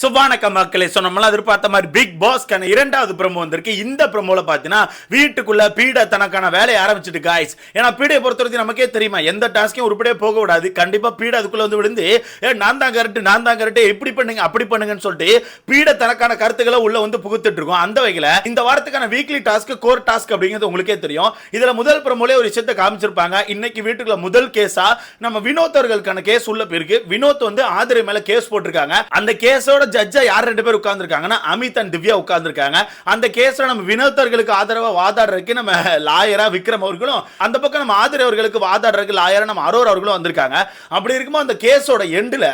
So வணக்கம் மக்களே so நம்மளாம் எதிர்பார்த்த மாதிரி பிக் பாஸ்க்கான இரண்டாவது ப்ரமோ வந்திருக்கு. இந்த ப்ரோமோல பார்த்தீங்கன்னா வீட்டுக்குள்ள பீட தனக்கான வேலையை ஆரம்பிச்சிட்டு காய்ஸ் ஏன்னா பீடையை பொறுத்த வரைக்கும் நமக்கே தெரியுமா எந்த டாஸ்க்கையும் உருப்படியே போக விடாது கண்டிப்பாக பீட அதுக்குள்ள வந்து விழுந்து ஏ நான் தான் கரெக்ட் நான் தான் கரெக்ட் இப்படி பண்ணுங்க அப்படி பண்ணுங்கன்னு சொல்லிட்டு பீட தனக்கான கருத்துக்களை உள்ள வந்து புகுத்துட்டு இருக்கோம். அந்த வகையில் இந்த வாரத்துக்கான வீக்லி டாஸ்க் கோர் டாஸ்க் அப்படிங்கிறது உங்களுக்கே தெரியும். இதில் முதல் ப்ரமோலே ஒரு விஷயத்தை காமிச்சிருப்பாங்க. இன்னைக்கு வீட்டுக்குள்ள முதல் கேஸா நம்ம வினோத் அவர்களுக்கான கேஸ் உள்ள போயிருக்கு. வினோத் வந்து ஆதிரை மேல கேஸ் போட்டிருக்காங்க. அந்த கேஸோட ஜட்ஜா யார் ரெண்டு பேர் உட்கார்ந்துருக்காங்கன்னா அமித் அண்ட் திவ்யா உட்கார்ந்துருக்காங்க. அந்த கேஸ்ல நம்ம வினோத்தர்களுக்கு ஆதரவா வாதாடுறதுக்கு நம்ம லாயரா விக்ரம் அவர்களும் அந்த பக்கம் நம்ம ஆதிரை அவர்களுக்கு வாதாடுறதுக்கு லாயரா நம்ம அரோர் அவர்களும் வந்திருக்காங்க. அப்படி இருக்கும்போது அந்த கேஸோட எண்டில்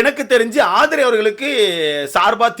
எனக்கு தெரிஞ்சு ஆதிரை அவர்களுக்கு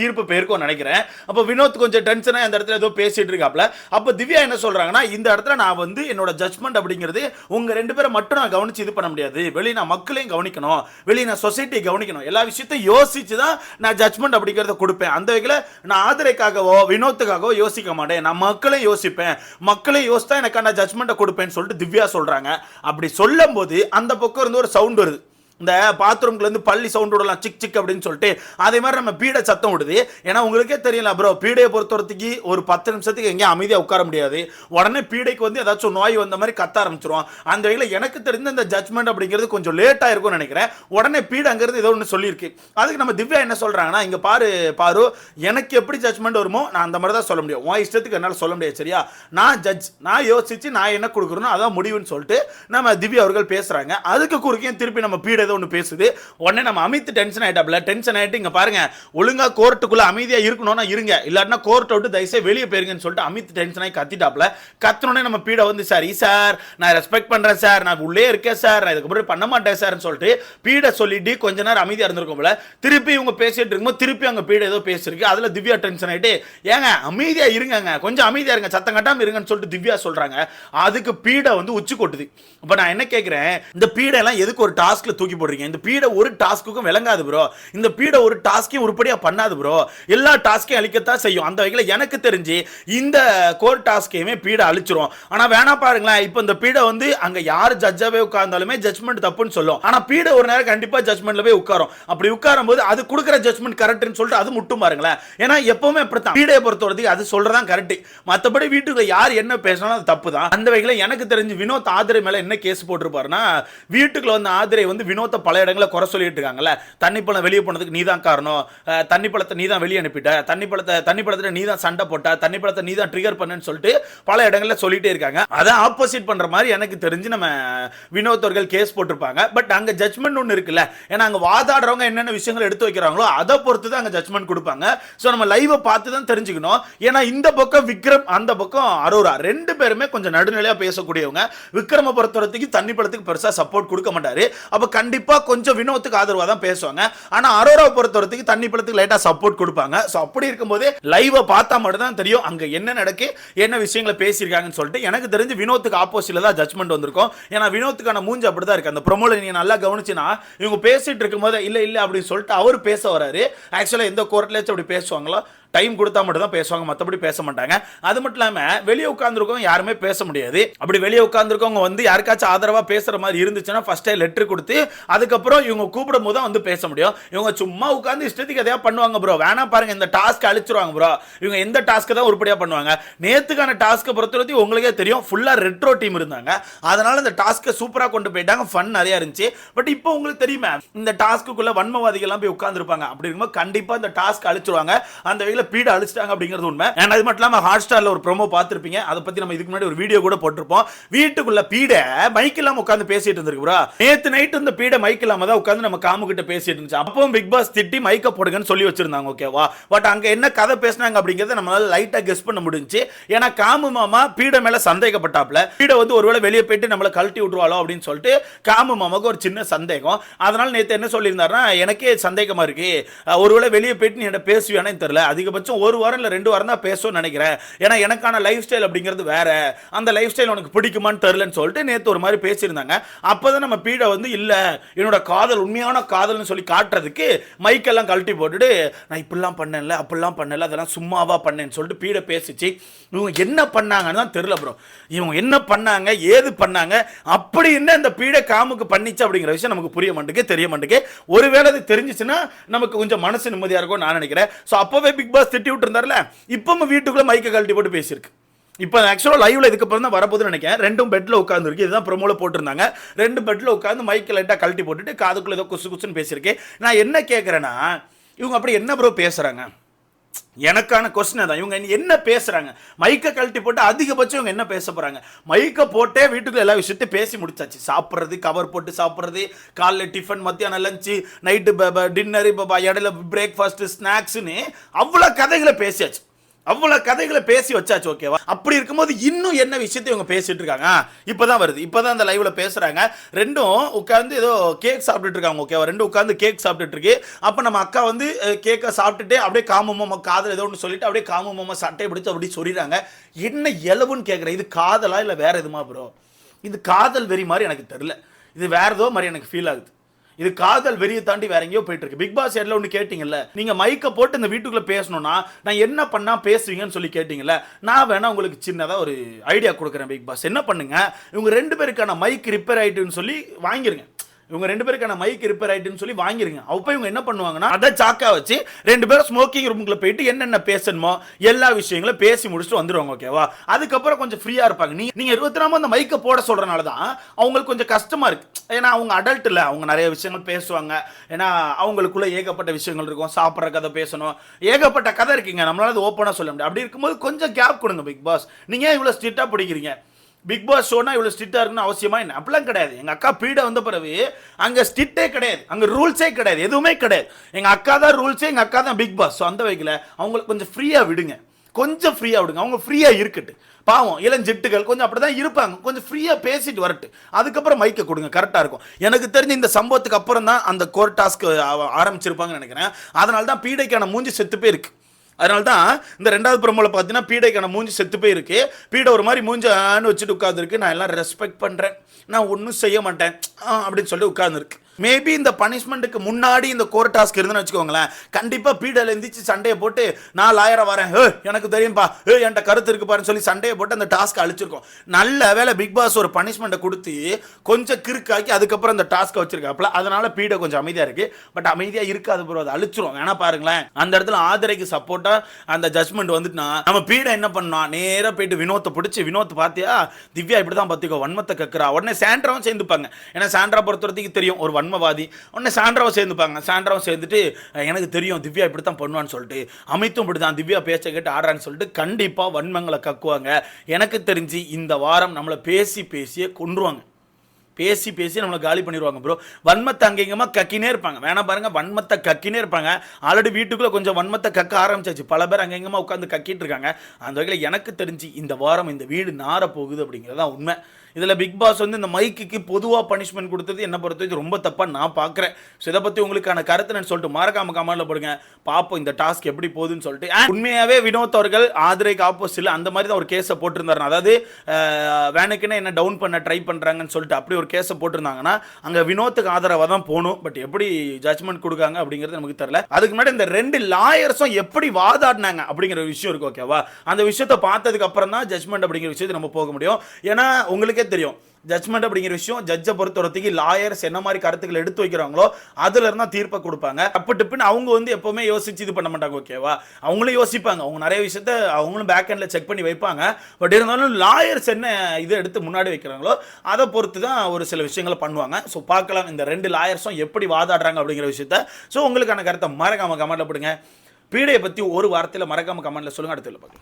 தீர்ப்பு போயிருக்கும் நினைக்கிறேன். அப்போ வினோத் கொஞ்சம் டென்ஷனா அந்த இடத்துல ஏதோ பேசிட்டு இருக்காப்ல. அப்போ திவ்யா என்ன சொல்றாங்கன்னா இந்த இடத்துல நான் வந்து என்னோட ஜட்மெண்ட் அப்படிங்கிறது உங்க ரெண்டு பேரை மட்டும் நான் கவனிச்சு இது பண்ண முடியாது. வெளியே நான் மக்களையும் கவனிக்கணும். வெளியே நான் சொசைட்டியை கவனிக்கணும். எல்லா விஷயத்தையும் யோசிச்சு தான் நான் ஜட்மெண்ட் அப்படிங்கிறத கொடுப்பேன். அந்த வகையில் நான் ஆதரைக்காகவோ வினோத்துக்காகவோ யோசிக்க மாட்டேன். நான் மக்களையும் யோசிப்பேன். மக்களையும் யோசித்தா எனக்கான ஜட்மெண்ட்டை கொடுப்பேன்னு சொல்லிட்டு திவ்யா சொல்றாங்க. அப்படி சொல்லும் போது அந்த பக்கம் இருந்து ஒரு சவுண்ட் வருது. இந்த பாத்ரூம்லேருந்து பள்ளி சவுண்ட் விடலாம் சிக் சிக் அப்படின்னு சொல்லிட்டு அதே மாதிரி நம்ம பீடை சத்தம் விடுது. ஏன்னா உங்களுக்கே தெரியல ப்ரோ பீடையை பொறுத்தவரத்துக்கு ஒரு பத்து நிமிஷத்துக்கு எங்கேயும் அமைதியாக உட்கார முடியாது. உடனே பீடைக்கு வந்து ஏதாச்சும் நோய் வந்த மாதிரி கத்த ஆரம்பிச்சிருவோம் அந்த வகையில் எனக்கு தெரிந்த இந்த ஜட்மெண்ட் அப்படிங்கிறது கொஞ்சம் லேட்டாக இருக்கும்னு நினைக்கிறேன். உடனே பீடைங்கிறது ஏதோ ஒன்று சொல்லியிருக்கு. அதுக்கு நம்ம திவ்யா என்ன சொல்கிறாங்கன்னா இங்கே பாரு பாரு எனக்கு எப்படி ஜட்மெண்ட் வருமோ நான் அந்த மாதிரி தான் சொல்ல முடியும். உன் இஷ்டத்துக்கு என்னால் சொல்ல முடியாது சரியா? நான் ஜட்ஜ் நான் யோசிச்சு நான் என்ன கொடுக்குறேனோ அதான் முடிவுன்னு சொல்லிட்டு நம்ம திவ்யா அவர்கள் பேசுகிறாங்க அதுக்கு குறுக்கையும் திருப்பி நம்ம பீடை ஏதோ ஒன்று பேசுது. உடனே நம்ம அமித் டென்ஷன் ஆகிட்டாப்ல டென்ஷன் ஆயிட்டு இங்க பாருங்க ஒழுங்கா கோர்ட்டுக்குள்ள அமைதியா இருக்கணும்னா இருங்க. இல்லாட்டினா கோர்ட் விட்டு தயவுசே வெளியே போயிருங்கன்னு சொல்லிட்டு அமித் டென்ஷன் ஆகி கத்திட்டாப்ல கத்துனோடனே நம்ம பீட வந்து சார் சார் நான் ரெஸ்பெக்ட் பண்றேன் சார். நான் உள்ளே இருக்கேன் சார். நான் இதுக்கப்புறம் பண்ண மாட்டேன் சார்னு சொல்லிட்டு பீட சொல்லிட்டு கொஞ்ச நேரம் அமைதியாக இருந்திருக்கும்ல. திருப்பி இவங்க பேசிட்டு இருக்கும்போது திருப்பி அங்கே பீட ஏதோ பேசியிருக்கு அதில் திவ்யா டென்ஷன் ஆயிட்டு ஏங்க அமைதியாக இருங்கங்க. கொஞ்சம் அமைதியாக இருங்க. சத்தம் கட்டாமல் இருங்கன்னு சொல்லிட்டு திவ்யா சொல்றாங்க. அதுக்கு பீட வந்து உச்சி கொட்டுது. இப்போ நான் என்ன கேட்குறேன் இந்த பீடை எல்லாம் எதுக்கு ஒரு டாஸ்க்ல தூக்கி போடுறீங்க இந்த பீடை ஒரு டாஸ்க்குக்கும் விளங்காது ப்ரோ இந்த பீடை ஒரு டாஸ்க்கையும் உருப்படியா பண்ணாது ப்ரோ எல்லா டாஸ்க்கையும் அழிக்கத்தான் செய்யும். அந்த வகையில் எனக்கு தெரிஞ்சு இந்த கோர் டாஸ்கையுமே பீடை அழிச்சிரும். ஆனா வேணா பாருங்களேன். இப்போ இந்த பீடை வந்து அங்க யார் ஜட்ஜாவே உட்கார்ந்தாலுமே ஜட்மெண்ட் தப்புன்னு சொல்லும். ஆனா பீடை ஒரு நேரம் கண்டிப்பா ஜட்மெண்ட்ல போய் உட்காரும். அப்படி உட்காரும் போது அது கொடுக்குற ஜட்மெண்ட் கரெக்ட்னு சொல்லிட்டு அது முட்டும் பாருங்களேன். ஏன்னா எப்பவுமே அப்படித்தான். பீடையை பொறுத்தவரைக்கும் அது சொல்றதான் கரெக்ட் மற்றபடி வீட்டுக்கு யார் என்ன பேசினாலும் அது தப்பு தான் அந்த வகையில் எனக்கு தெரிஞ்சு வினோத் ஆதிரை மேல என்ன கேஸ் போட்டிருப்பாருன்னா வீட்டுக்குள்ள வந்து ஆதிரை வந்து வினோத்தை பல இடங்களில் குறை சொல்லிட்டு இருக்காங்கல்ல? தண்ணி பழம் வெளியே போனதுக்கு நீ தான் காரணம் தண்ணி பழத்தை நீ தான் வெளியே அனுப்பிட்ட. தண்ணி பழத்தை தண்ணி பழத்தில் நீ தான் சண்டை போட்ட. தண்ணி பழத்தை நீ தான் ட்ரிகர் பண்ணுன்னு சொல்லிட்டு பல இடங்களில் சொல்லிட்டே இருக்காங்க. அதை ஆப்போசிட் பண்ற மாதிரி எனக்கு தெரிஞ்சு நம்ம வினோத்தவர்கள் கேஸ் போட்டிருப்பாங்க. பட் அங்க ஜட்மெண்ட் ஒன்று இருக்குல்ல. ஏன்னா அங்க வாதாடுறவங்க என்னென்ன விஷயங்கள் எடுத்து வைக்கிறாங்களோ அதை பொறுத்து தான் அங்க ஜட்மெண்ட் கொடுப்பாங்க. ஸோ நம்ம லைவை பார்த்து தான் தெரிஞ்சுக்கணும். ஏன்னா இந்த பக்கம் விக்ரம் அந்த பக்கம் அரோரா ரெண்டு பேருமே கொஞ்சம் நடுநிலையா பேசக்கூடியவங்க. விக்ரம பொறுத்தவரைக்கும் தண்ணி பழத்துக்கு பெருசா சப்போர்ட் கொடுக்க மாட்டாரு. அப்ப கண்டிப்பாக கொஞ்சம் வினோத்துக்கு ஆதரவாக தான் பேசுவாங்க. ஆனால் அரோராவை பொறுத்தவரத்துக்கு தண்ணி பழத்துக்கு லைட்டாக சப்போர்ட் கொடுப்பாங்க. ஸோ அப்படி இருக்கும்போது லைவை பார்த்தா மட்டும் தான் தெரியும் அங்கே என்ன நடக்கு என்ன விஷயங்களை பேசியிருக்காங்கன்னு சொல்லிட்டு. எனக்கு தெரிஞ்சு வினோத்துக்கு ஆப்போசிட்டில் தான் ஜட்மெண்ட் வந்திருக்கும். ஏன்னா வினோத்துக்கான மூஞ்சி அப்படிதான் இருக்குது அந்த ப்ரொமோவில் நீங்கள் நல்லா கவனிச்சுன்னா இவங்க பேசிட்டு இருக்கும்போது இல்லை இல்லை அப்படின்னு சொல்லிட்டு அவர் பேச வராரு. ஆக்சுவலாக எந்த கோர்ட்லயாச்சும் அப்படி பேசுவாங்களோ டைம் கொடுத்தா மட்டும் தான் பேசுவாங்க மற்றபடி பேச மாட்டாங்க. அது மட்டும் இல்லாமல் வெளியே உட்காந்துருக்கவங்க யாருமே பேச முடியாது. அப்படி வெளியே உட்காந்துருக்கவங்க வந்து யாருக்காச்சும் ஆதரவாக பேசுகிற மாதிரி இருந்துச்சுன்னா ஃபஸ்ட்டே லெட்டர் கொடுத்து அதுக்கப்புறம் இவங்க கூப்பிடும் போது தான் வந்து பேச முடியும். இவங்க சும்மா உட்காந்து இஷ்டத்துக்கு எதையா பண்ணுவாங்க ப்ரோ வேணா பாருங்க இந்த டாஸ்க் அழிச்சிருவாங்க ப்ரோ இவங்க எந்த டாஸ்க்கு தான் உருப்படியாக பண்ணுவாங்க? நேத்துக்கான டாஸ்க்கை பொறுத்தவரைக்கும் உங்களுக்கே தெரியும் ஃபுல்லாக ரெட்ரோ டீம் இருந்தாங்க. அதனால இந்த டாஸ்க்கை சூப்பராக கொண்டு போயிட்டாங்க ஃபன் நிறையா இருந்துச்சு. பட் இப்போ உங்களுக்கு தெரியுமா இந்த டாஸ்க்குள்ள வன்மவாதிகள்லாம் போய் உட்காந்துருப்பாங்க அப்படி இருக்கும்போது கண்டிப்பாக இந்த டாஸ்க் அழிச்சிருவாங்க. அந்த வகையில் பீட அழிச்சிட்டாங்க அப்படிங்கிறது உண்மை. அண்ட் அது மட்டும் இல்லாமல் ஹாட் ஸ்டாரில் ஒரு ப்ரோமோ பார்த்துருப்பீங்க. அதை பற்றி நம்ம இதுக்கு முன்னாடி ஒரு வீடியோ கூட போட்டிருப்போம். வீட்டுக்குள்ள பீட மைக் இல்லாம உட்காந்து பேசிட்டு இருந்திருக்கு ப்ரோ நேத்து நைட்டு இந்த பீட மைக் இல்லாம தான் உட்காந்து நம்ம காமு கிட்ட பேசிட்டு இருந்துச்சு. அப்பவும் பிக் பாஸ் திட்டி மைக்கை போடுங்கன்னு சொல்லி வச்சிருந்தாங்க ஓகேவா பட் அங்க என்ன கதை பேசினாங்க அப்படிங்கறத நம்மளால லைட்டா கெஸ் பண்ண முடிஞ்சுச்சு. ஏன்னா காமு மாமா பீட மேல சந்தேகப்பட்டாப்ல. பீட வந்து ஒருவேளை வெளியே போயிட்டு நம்மள கழட்டி விட்டுருவாளோ அப்படின்னு சொல்லிட்டு காமு மாமாவுக்கு ஒரு சின்ன சந்தேகம். அதனால நேத்து என்ன சொல்லியிருந்தாருன்னா எனக்கே சந்தேகமா இருக்கு. ஒருவேளை வெளியே போயிட்டு நீ என்ன பேசுவியானே தெரியல. அதிக அதிகபட்சம் ஒரு வாரம் இல்லை ரெண்டு வாரம் தான் பேசணும்னு நினைக்கிறேன். ஏன்னா எனக்கான லைஃப் ஸ்டைல் அப்படிங்கிறது வேற. அந்த லைஃப் ஸ்டைல் உனக்கு பிடிக்குமான்னு தெரிலன்னு சொல்லிட்டு நேற்று ஒரு மாதிரி பேசியிருந்தாங்க. அப்போதான் நம்ம பீடை வந்து இல்லை என்னோட காதல் உண்மையான காதல்னு சொல்லி காட்டுறதுக்கு மைக்கெல்லாம் கழட்டி போட்டுட்டு நான் இப்படிலாம் பண்ணல அப்படிலாம் பண்ணல அதெல்லாம் சும்மாவா பண்ணேன்னு சொல்லிட்டு பீடை பேசிச்சு. இவங்க என்ன பண்ணாங்கன்னு தான் தெரில ப்ரோ இவங்க என்ன பண்ணாங்க ஏது பண்ணாங்க அப்படி என்ன இந்த பீடை காமுக்கு பண்ணிச்சு அப்படிங்கிற விஷயம் நமக்கு புரிய மாட்டேங்குது தெரிய மாட்டேங்குது. ஒருவேளை அது தெரிஞ்சிச்சுன்னா நமக்கு கொஞ்சம் மனசு நிம்மதியாக இருக்கும் நான் நினைக்கிறேன். ஸோ அப்போவே பிக் பாஸ் திட்டி விட்டுருந்தார்ல இப்போ நம்ம வீட்டுக்குள்ளே மைக்கை கழட்டி போட்டு பேசியிருக்கு. இப்போ ஆக்சுவலாக லைவ்ல இதுக்கப்புறம் தான் வரப்போகுதுன்னு நினைக்கிறேன். ரெண்டும் பெட்டில் உட்காந்துருக்கு இதுதான் ப்ரொமோவில் போட்டிருந்தாங்க. ரெண்டு பெட்டில் உட்காந்து மைக்கை லைட்டாக கழட்டி போட்டுட்டு காதுக்குள்ளே ஏதோ குசு குசுன்னு பேசியிருக்கேன் நான் என்ன கேட்குறேன்னா இவங்க அப்படி என்ன ப்ரோ பேசுகிறாங்க எனக்கான கொஸ்டின் தான் இவங்க என்ன பேசுறாங்க? மைக்கை கழட்டி போட்டு அதிகபட்சம் இவங்க என்ன பேச போறாங்க? மைக்கை போட்டே வீட்டுக்குள்ள எல்லா விஷயத்தையும் பேசி முடிச்சாச்சு. சாப்பிட்றது கவர் போட்டு சாப்பிட்றது காலைல டிஃபன் மத்தியானம் லஞ்சு நைட்டு டின்னரு இடையில பிரேக்ஃபாஸ்ட்டு ஸ்நாக்ஸ்னு அவ்வளோ கதைகளை பேசியாச்சு. அவ்வளோ கதைகளை பேசி வச்சாச்சு ஓகேவா அப்படி இருக்கும்போது இன்னும் என்ன விஷயத்தை இவங்க பேசிட்டு இருக்காங்க? இப்போதான் வருது. இப்போதான் அந்த லைவ்ல பேசுறாங்க. ரெண்டும் உட்காந்து ஏதோ கேக் சாப்பிட்டுட்டு இருக்காங்க ஓகேவா ரெண்டும் உட்காந்து கேக் சாப்பிட்டுட்டு இருக்கு. அப்போ நம்ம அக்கா வந்து கேக்கை சாப்பிட்டுட்டு அப்படியே காமமாமா காதல் ஏதோ ஒன்று சொல்லிட்டு அப்படியே காமமாமா சட்டையை பிடிச்சு அப்படி சொல்லிடுறாங்க. என்ன எலவுன்னு கேட்குறேன் இது காதலா இல்லை வேற எதுமா ப்ரோ இது காதல் வெறி மாதிரி எனக்கு தெரில இது வேற ஏதோ மாதிரி எனக்கு ஃபீல் ஆகுது. இது காதல் வெறியை தாண்டி வேற எங்கேயோ போயிட்டு இருக்கு பிக் பாஸ் ஏர்ல ஒன்று கேட்டீங்கல்ல? நீங்க மைக்கை போட்டு இந்த வீட்டுக்குள்ள பேசணும்னா நான் என்ன பண்ணா பேசுவீங்கன்னு சொல்லி கேட்டீங்கல்ல நான் வேணா உங்களுக்கு சின்னதாக ஒரு ஐடியா கொடுக்குறேன் பிக் பாஸ் என்ன பண்ணுங்க? இவங்க ரெண்டு பேருக்கான மைக் ரிப்பேர் ஆயிட்டுன்னு சொல்லி வாங்கிருங்க. இவங்க ரெண்டு பேருக்கான மைக் ரிப்பேர் ஆயிட்டுன்னு சொல்லி வாங்கிருங்க. அப்போ இவங்க என்ன பண்ணுவாங்கன்னா அதை சாக்கா வச்சு ரெண்டு பேரும் ஸ்மோக்கிங் ரூமுக்குள்ள போயிட்டு என்னென்ன பேசணுமோ எல்லா விஷயங்களும் பேசி முடிச்சுட்டு வந்துருவாங்க ஓகேவா அதுக்கப்புறம் கொஞ்சம் ஃப்ரீயா இருப்பாங்க. நீ நீங்க இருபத்தி நாம அந்த மைக்கை போட சொல்றனால தான் அவங்களுக்கு கொஞ்சம் கஷ்டமா இருக்கு. ஏன்னா அவங்க அடல்ட் இல்லை. அவங்க நிறைய விஷயங்கள் பேசுவாங்க. ஏன்னா அவங்களுக்குள்ள ஏகப்பட்ட விஷயங்கள் இருக்கும். சாப்பிட்ற கதை பேசணும். ஏகப்பட்ட கதை இருக்குங்க. நம்மளால அது ஓப்பனாக சொல்ல முடியாது அப்படி இருக்கும்போது கொஞ்சம் கேப் கொடுங்க பிக் பாஸ் நீங்க இவ்வளோ ஸ்ட்ரிக்டாக பிடிக்கிறீங்க? பிக் பாஸ் ஷோனா இவ்வளோ ஸ்ட்ரிக்டாக இருக்குன்னு அவசியமா என்ன? அப்படிலாம் கிடையாது. எங்கள் அக்கா பீடை வந்த பிறகு அங்கே ஸ்ட்ரிக்டே கிடையாது. அங்கே ரூல்ஸே கிடையாது. எதுவுமே கிடையாது. எங்கள் அக்கா தான் ரூல்ஸே எங்கள் அக்கா தான் பிக் பாஸ் ஸோ அந்த வகையில் அவங்களுக்கு கொஞ்சம் ஃப்ரீயாக விடுங்க. கொஞ்சம் ஃப்ரீயாக விடுங்க. அவங்க ஃப்ரீயாக இருக்கட்டு பாவம் இளஞ்சிட்டுகள் கொஞ்சம் அப்படி தான் இருப்பாங்க. கொஞ்சம் ஃப்ரீயாக பேசிட்டு வரட்டு அதுக்கப்புறம் மைக்கை கொடுங்க. கரெக்டாக இருக்கும். எனக்கு தெரிஞ்ச இந்த சம்பவத்துக்கு அப்புறம் தான் அந்த கோர்ட் டாஸ்க் ஆரம்பிச்சிருப்பாங்கன்னு நினைக்கிறேன். அதனால தான் பீடைக்கான மூஞ்சி செத்து போயிருக்கு. அதனால தான் இந்த ரெண்டாவது ப்ரோமோவில் பார்த்தீங்கன்னா பீடைக்கான மூஞ்சி செத்து போயிருக்கு. பீடை ஒரு மாதிரி மூஞ்சான்னு வச்சுட்டு உட்காந்துருக்கு நான் எல்லாம் ரெஸ்பெக்ட் பண்ணுறேன் நான் ஒன்றும் செய்ய மாட்டேன். அப்படின்னு சொல்லி உட்காந்துருக்கு மேபி இந்த பனிஷ்மெண்ட்டுக்கு முன்னாடி இந்த கோர் டாஸ்க் இருந்துன்னு வச்சுக்கோங்களேன். கண்டிப்பாக பீடையில் எந்திரிச்சு சண்டையை போட்டு நான் லாயரை வரேன். ஏ எனக்கு தெரியும்பா. ஏ என்கிட்ட கருத்து இருக்கு பாருன்னு சொல்லி சண்டையை போட்டு அந்த டாஸ்க் அழிச்சிருக்கோம். நல்ல வேளை பிக் பாஸ் ஒரு பனிஷ்மெண்ட்டை கொடுத்து கொஞ்சம் கிறுக்காக்கி அதுக்கப்புறம் அந்த டாஸ்க்கை வச்சிருக்காப்புல. அதனால பீடை கொஞ்சம் அமைதியாக இருக்கு. பட் அமைதியாக இருக்காது ப்ரோ அதை அழிச்சிரும் வேணா பாருங்களேன். அந்த இடத்துல ஆதரைக்கு சப்போர்ட்டாக அந்த ஜட்மெண்ட் வந்துட்டுனா நம்ம பீடை என்ன பண்ணோம்? நேராக போயிட்டு வினோத்தை பிடிச்சி வினோத் பார்த்தியா? திவ்யா இப்படி தான் பார்த்துக்கோ. வன்மத்தை கக்குறா. உடனே சாண்ட்ராவும் சேர்ந்துப்பாங்க. ஏன்னா சாண்ட்ரா பொறுத்த வரைக்கும் தெரியும். ஒரு வன்மவாதி உடனே சாண்ட்ராவும் சேர்ந்துப்பாங்க. சாண்ட்ராவும் சேர்ந்துட்டு எனக்கு தெரியும் திவ்யா இப்படி தான் பண்ணுவான்னு சொல்லிட்டு அமித்தும் இப்படி தான் திவ்யா பேச்ச கேட்டு ஆடுறான்னு சொல்லிட்டு கண்டிப்பாக வன்மங்களை கக்குவாங்க. எனக்கு தெரிஞ்சு இந்த வாரம் நம்மளை பேசி பேசியே கொன்றுவாங்க. பேசி பேசி நம்மளை காலி பண்ணிடுவாங்க ப்ரோ வன்மத்தை அங்கேங்கமாக கக்கினே இருப்பாங்க. வேணா பாருங்க வன்மத்தை கக்கினே இருப்பாங்க. ஆல்ரெடி வீட்டுக்குள்ள கொஞ்சம் வன்மத்தை கக்க ஆரம்பிச்சாச்சு. பல பேர் அங்கேங்கமாக உட்காந்து கக்கிட்டு இருக்காங்க. அந்த வகையில் எனக்கு தெரிஞ்சு இந்த வாரம் இந்த வீடு நார போகுது அப்படிங்கிறது தான் உண்மை. இதில் பிக் பாஸ் வந்து இந்த மைக்குக்கு பொதுவாக பனிஷ்மெண்ட் கொடுத்தது என்ன பொறுத்த வரைக்கும் ரொம்ப தப்பாக நான் பார்க்குறேன் ஸோ இதை பற்றி உங்களுக்கான கருத்து நான் சொல்லிட்டு மறக்காம கமெண்ட்ல போடுங்க. பார்ப்போம் இந்த டாஸ்க் எப்படி போகுதுன்னு சொல்லிட்டு. உண்மையாகவே வினோத் அவர்கள் ஆதரைக்கு ஆப்போசிட்டில் அந்த மாதிரி தான் ஒரு கேஸை போட்டிருந்தாரு அதாவது வேனுக்குன்னு என்ன டவுன் பண்ண ட்ரை பண்ணுறாங்கன்னு சொல்லிட்டு அப்படி ஒரு கேஸை போட்டிருந்தாங்கன்னா அங்கே வினோத்துக்கு ஆதரவாக தான் போகணும். பட் எப்படி ஜட்மெண்ட் கொடுக்காங்க அப்படிங்கிறது நமக்கு தெரியல. அதுக்கு முன்னாடி இந்த ரெண்டு லாயர்ஸும் எப்படி வாதாடினாங்க அப்படிங்கிற ஒரு விஷயம் இருக்கு ஓகேவா அந்த விஷயத்தை பார்த்ததுக்கு அப்புறம் தான் ஜட்மெண்ட் அப்படிங்கிற விஷயத்தை நம்ம போக முடியும். ஏன்னா உங்களுக்கே தெரியும். ஜட்மெண்ட் அப்படிங்கிற விஷயம் ஜட்ஜை பொறுத்த வரத்துக்கு லாயர்ஸ் என்ன மாதிரி கருத்துக்கள் எடுத்து வைக்கிறாங்களோ அதுல இருந்தா தீர்ப்பை கொடுப்பாங்க. அப்ப டிப்புன்னு அவங்க வந்து எப்பவுமே யோசிச்சு இது பண்ண மாட்டாங்க ஓகேவா அவங்களும் யோசிப்பாங்க. அவங்க நிறைய விஷயத்த அவங்களும் பேக் ஹேண்ட்ல செக் பண்ணி வைப்பாங்க. பட் இருந்தாலும் லாயர்ஸ் என்ன இதை எடுத்து முன்னாடி வைக்கிறாங்களோ அதை பொறுத்து தான் ஒரு சில விஷயங்களை பண்ணுவாங்க. ஸோ பார்க்கலாம் இந்த ரெண்டு லாயர்ஸும் எப்படி வாதாடுறாங்க அப்படிங்கிற விஷயத்த. ஸோ உங்களுக்கான கருத்தை மறக்காம கமெண்ட்ல போடுங்க. பீடையை பத்தி ஒரு வாரத்தில் மறக்காம கமெண்ட்ல சொல்லுங்க. அடுத்த பார்க்கலாம்.